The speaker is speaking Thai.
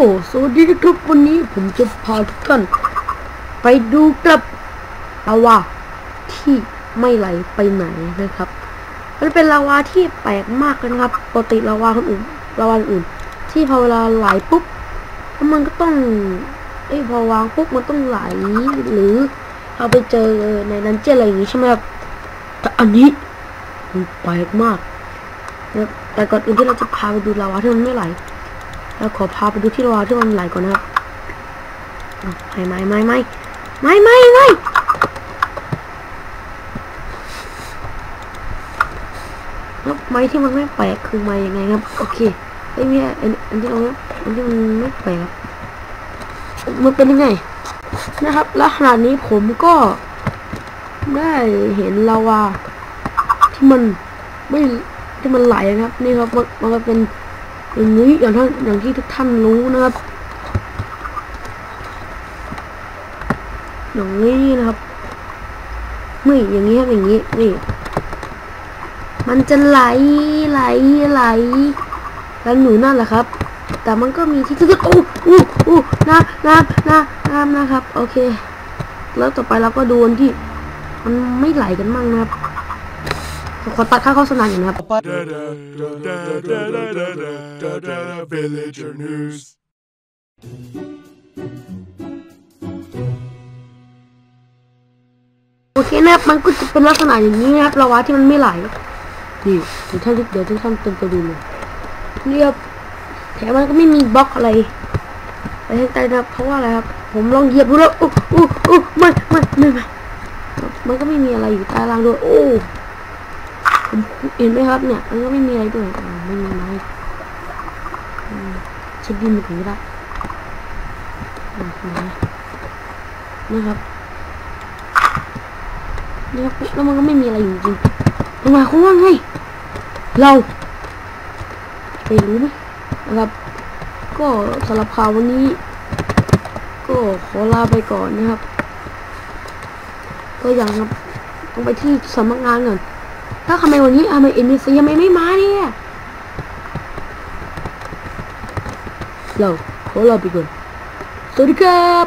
อ้สวัสดีนะครับวันนี้ผมจะพาทุกท่านไปดูกับลาวาที่ไม่ไหลไปไหนนะครับ มันเป็นลาวาที่แปลกมากเลยนะครับ ปกติลาวาคนอื่นลาวาอื่น ที่พอเวลาไหลปุ๊บมันก็ต้องเอ้พอวางปุ๊บมันต้องไหลหรือเอาไปเจอในดันเจี้ยนอะไรอย่างงี้ใช่ไหมครับแต่อันนี้มันแปลกมากนะแต่ก่อนอื่นที่เราจะพาไปดูลาวาที่มันไม่ไหล แล้วขอพาไปดูที่ลาวาที่มันไหลก่อนนะครับไม่ไม่ไม่ไม่ไม่ไม่ไม่แล้วไม้ที่มันไม่แปลกคือไม้ยังไงครับ โอเคไอ้เนี่ยอันอันที่เราไม่อันที่มันไม่แปลกมันเป็นยังไง นะครับ แล้วขนาดนี้ผมก็ได้เห็นลาวาที่มันไม่ที่มันไหลนะครับ นี่ครับมันมันเป็น อย่างนี้อย่างท่านอย่างที่ทุกท่านรู้นะครับ อย่างนี้นะครับนี่อย่างนี้ครับอย่างนี้นี่มันจะไหลไหลไหลแล้วหนูนั่นแหละครับ แต่มันก็มีที่ที่โอ้โอู้อู้น้ำน้ำน้ำน้ำนะครับ โอเค แล้วต่อไปเราก็ดูนที่ มันไม่ไหลกันมั่งนะครับ ผมขอตัดค่าโฆษณาอยู่นะครับโอเคนะครับมันก็จะเป็นลักษณะอย่างนี้นะครับระวะที่มันไม่ไหลดีเดี๋ยวท่านเดี๋ยวท่านเติมไปดูเลยเรียบแถมมันก็ไม่มีบล็อกอะไรไปทางใต้นะครับเพราะว่าอะไรครับ ผมลองเหยียบดูแล้วอู้อู้อู้ไม่ไม่ไม่ไม่มันก็ไม่มีอะไรอยู่ใต้รางด้วยโอ้ เห็นไหมครับเนี่ยมันก็ไม่มีอะไรด้วยไม่มีไม้อืมเช็ดดินไปถึงก็ได้อ่าเห็นะครับเนี่ยครับแล้วมันก็ไม่มีอะไรอยู่จริงๆมันมาความว่าไงเราไปรู้ไหมนะครับ ก็สำหรับข่าววันนี้ ก็ขอลาไปก่อนนะครับ ก็อย่างครับต้องไปที่สำนักงานก่อน ถ้าทำไมวันนี้ทำไมเอ็นซีทำไมไม่มาเนี่ยเราขอลาไปก่อนสวัสดีครับ